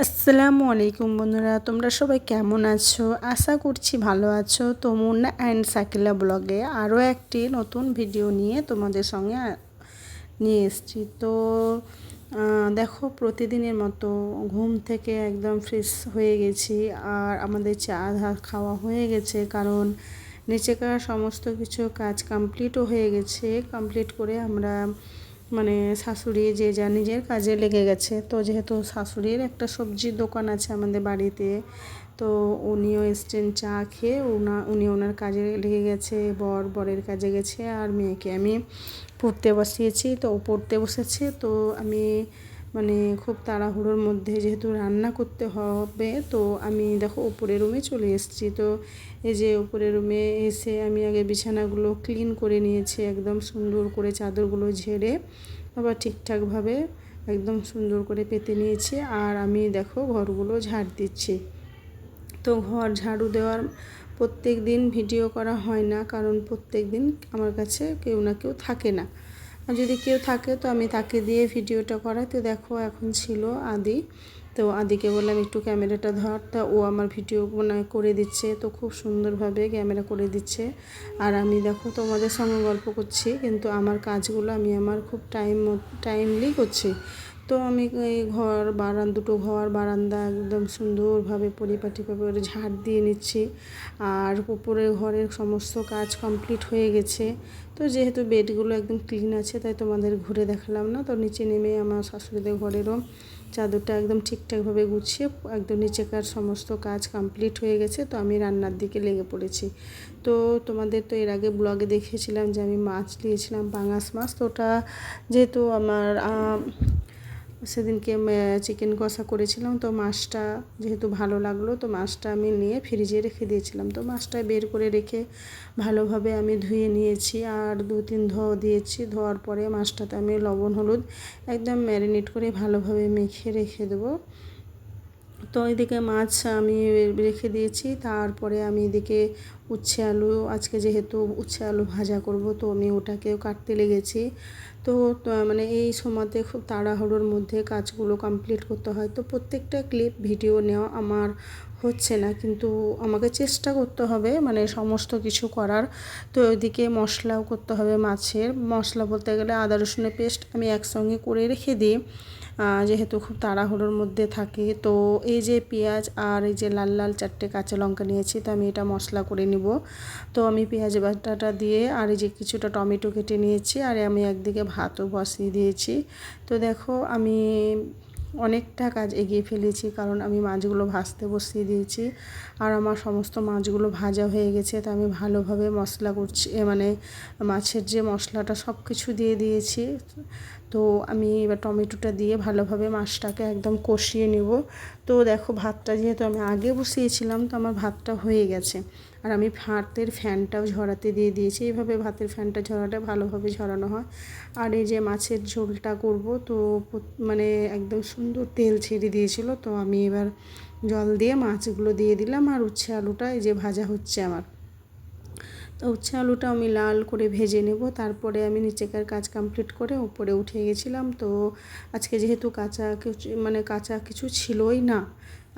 আসসালামু আলাইকুম বন্ধুরা, তোমরা সবাই কেমন আছো? আশা করছি ভালো আছো। তো মুন্না অ্যান্ড সাকিলা ব্লগে আরও একটি নতুন ভিডিও নিয়ে তোমাদের সঙ্গে নিয়ে এসেছি। তো দেখো প্রতিদিনের মতো ঘুম থেকে একদম ফ্রেশ হয়ে গেছি আর আমাদের চা খাওয়া হয়ে গেছে কারণ নিচেকার সমস্ত কিছু কাজ কমপ্লিটও হয়ে গেছে। কমপ্লিট করে আমরা মানে শাশুড়ি যে যা নিজের কাজে লেগে গেছে। তো যেহেতু শাশুড়ির একটা সবজির দোকান আছে আমাদের বাড়িতে, তো উনিও এসছেন চা খেয়ে ওনা উনি ওনার কাজে লেগে গেছে, বর বরের কাজে গেছে, আর মেয়েকে আমি পড়তে বসিয়েছি, তো পড়তে বসেছে। তো আমি মানে খুব তাড়াহুড়োর মধ্যে যেহেতু রান্না করতে হবে, তো আমি দেখো উপরের রুমে চলে এসেছি। তো এই যে উপরের রুমে এসে আমি আগে বিছানাগুলো ক্লিন করে নিয়েছি, একদম সুন্দর করে চাদরগুলো ঝেড়ে আবার ঠিকঠাকভাবে একদম সুন্দর করে পেতে নিয়েছি। আর আমি দেখো ঘরগুলো ঝাড় দিচ্ছি। তো ঘর ঝাড়ু দেওয়ার প্রত্যেক দিন ভিডিও করা হয় না, কারণ প্রত্যেক দিন আমার কাছে কেউ না কেউ থাকে না। যদি কেউ থাকে, তো আমি তাকে দিয়ে ভিডিওটা করাই। তো দেখো, এখন ছিল আদি। তো আদিকে বললাম, একটু ক্যামেরাটা ধর। তা ও আমার ভিডিও মানে করে দিচ্ছে। তো খুব সুন্দরভাবে ক্যামেরা করে দিচ্ছে। আর আমি দেখো, তোমাদের সঙ্গে গল্প করছি। কিন্তু আমার কাজগুলো, আমি আমার খুব টাইম, টাইমলি করছি। তো আমি এই ঘর, বারান, দুটো ঘর, বারান্দা একদম সুন্দরভাবে পরিপাটিভাবে ঝাড় দিয়ে নিচ্ছি। আর উপরের ঘরের সমস্ত কাজ কমপ্লিট হয়ে গেছে। তো যেহেতু বেডগুলো একদম ক্লিন আছে, তাই তোমাদের ঘুরে দেখালাম না। তো নিচে নেমে আমার শাশুড়িদের ঘরেরও চাদরটা একদম ঠিকঠাকভাবে গুছিয়ে একদম নিচেকার সমস্ত কাজ কমপ্লিট হয়ে গেছে। তো আমি রান্নার দিকে লেগে পড়েছি। তো তোমাদের তো এর আগে ব্লগে দেখেছিলাম যে আমি মাছ নিয়েছিলাম পাঙাশ মাছ। তো ওটা যেহেতু আমার সেদিনকে চিকেন কষা করেছিলাম। তো মাছটা যেহেতু ভালো লাগল, তো মাছটা আমি নিয়ে ফ্রিজে রেখে দিয়েছিলাম। তো মাছটা বের করে রেখে ভালোভাবে আমি ধুয়ে নিয়েছি আর দু তিন ধোয়া দিয়েছি। ধোয়ার পরে মাছটাতে আমি লবণ, হলুদ একদম ম্যারিনেট করে ভালোভাবে মেখে রেখে দেবো। তো এদিকে মাছ আমি রেখে দিয়েছি। তারপরে আমি এদিকে উচ্ছে আলু, আজকে যেহেতু উচ্ছে আলু ভাজা করব, তো আমি ওটাকেও কাটতে লেগেছি। তো মানে এই সময়তে খুব তাড়াহুড়োর মধ্যে কাজগুলো কমপ্লিট করতে হয়। তো প্রত্যেকটা ক্লিপ ভিডিও নেওয়া আমার হচ্ছে না, কিন্তু আমাকে চেষ্টা করতে হবে মানে সমস্ত কিছু করার। তো ওইদিকে মশলাও করতে হবে মাছের। মশলা বলতে গেলে আদা রসুনের পেস্ট আমি একসঙ্গে করে রেখে দিই। যেহেতু খুব তাড়াহুড়োর মধ্যে থাকে, তো এই যে পেঁয়াজ আর এই যে লাল লাল চারটে কাঁচা লঙ্কা নিয়েছি, তো আমি এটা মশলা করে নিব। তো আমি পেঁয়াজ বাটাটা দিয়ে আর এই যে কিছুটা টমেটো কেটে নিয়েছি, আর আমি একদিকে ভাতও বসিয়ে দিয়েছি। তো দেখো, আমি অনেকটা কাজ এগিয়ে ফেলেছি, কারণ আমি মাছগুলো ভাজতে বসিয়ে দিয়েছি, আর আমার সমস্ত মাছগুলো ভাজা হয়ে গেছে, তো আমি ভালোভাবে মশলা করছি মানে মাছের যে মশলাটা সব কিছু দিয়ে দিয়েছি। তো আমি এবার টমেটোটা দিয়ে ভালোভাবে মাছটাকে একদম কষিয়ে নেব। তো দেখো ভাতটা যেহেতু আমি আগে বসিয়েছিলাম, তো আমার ভাতটা হয়ে গেছে। আর আমি ভাতের ফ্যানটাও ঝরাতে দিয়ে দিয়েছি। এইভাবে ভাতের ফ্যানটা ঝরাটা ভালোভাবে ঝরানো হয়। আর এই যে মাছের ঝোলটা করব, তো মানে একদম সুন্দর তেল ছেড়ে দিয়েছিল, তো আমি এবার জল দিয়ে মাছগুলো দিয়ে দিলাম। আর উচ্ছে আলুটা এই যে ভাজা হচ্ছে আমার। তো উচ্ছে আলুটা আমি লাল করে ভেজে নেব। তারপরে আমি নিচেকার কাজ কমপ্লিট করে উপরে উঠে গেছিলাম। তো আজকে যেহেতু কাঁচা কিছু মানে কাঁচা কিছু ছিলই না,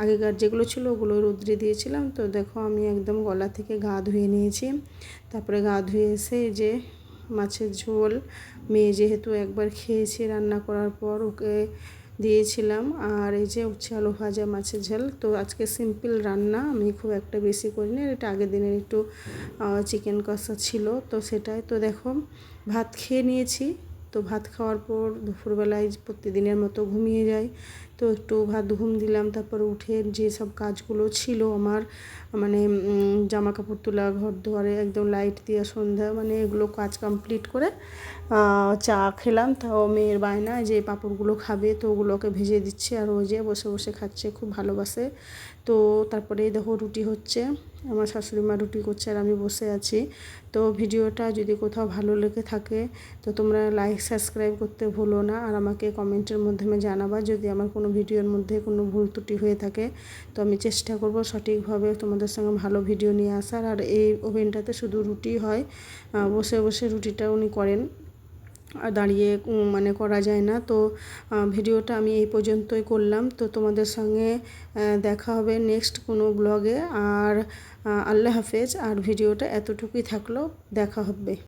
আগেকার যেগুলো ছিল ওগুলো রোদ্রে দিয়েছিলাম। তো দেখো আমি একদম গলা থেকে গা ধুয়ে নিয়েছি। তারপরে গা ধুয়ে এসে যে মাছের ঝোল, মেয়ে যেহেতু একবার খেয়েছি রান্না করার পর, ওকে দিয়েছিলাম। আর এই যে উচ্ছে আলু ভাজা মাছের ঝাল, তো আজকে সিম্পল রান্না, আমি খুব একটা বেশি করিনি। এটা আগের দিনের একটু চিকেন কষা ছিল, তো সেটাই। তো দেখো, ভাত খেয়ে নিয়েছি। তো ভাত খাওয়ার পর দুপুরবেলায় প্রতিদিনের মতো ঘুমিয়ে যাই। তো একটু ভাত ঘুম দিলাম, তারপর উঠে যে সব কাজগুলো ছিল আমার মানে জামা কাপড় তোলা, ঘর দুয়ারে, একদম লাইট দেওয়া সন্ধ্যা মানে এগুলো কাজ কমপ্লিট করে চা খেলাম। তাও মেয়ের বায়না যে পাঁপড়গুলো খাবে, তো ওগুলোকে ভেজে দিচ্ছে আর ও যে বসে বসে খাচ্ছে, খুব ভালোবাসে। তো তারপরে দেখো রুটি হচ্ছে, আমার শাশুড়ি মা রুটি করছে আর আমি বসে আছি। তো ভিডিওটা যদি কোথাও ভালো লেগে থাকে, তো তোমরা লাইক সাবস্ক্রাইব করতে ভুলো না আর আমাকে কমেন্টের মাধ্যমে জানাবা যদি আমার কোনো ভিডিওর মধ্যে কোনো ভুল ত্রুটি হয়ে থাকে, তো আমি চেষ্টা করব সঠিকভাবে তোমাদের সঙ্গে ভালো ভিডিও নিয়ে আসার। আর এই ওভেনটাতে শুধু রুটি হয় বসে বসে রুটিটা উনি করেন। আর দাঁড়িয়ে মানে করা যায় না। তো ভিডিওটা আমি এই পর্যন্তই করলাম। তো তোমাদের সঙ্গে দেখা হবে নেক্সট কোনো ব্লগে। আর আল্লাহ হাফেজ। আর ভিডিওটা এতটুকুই থাকল। দেখা হবে।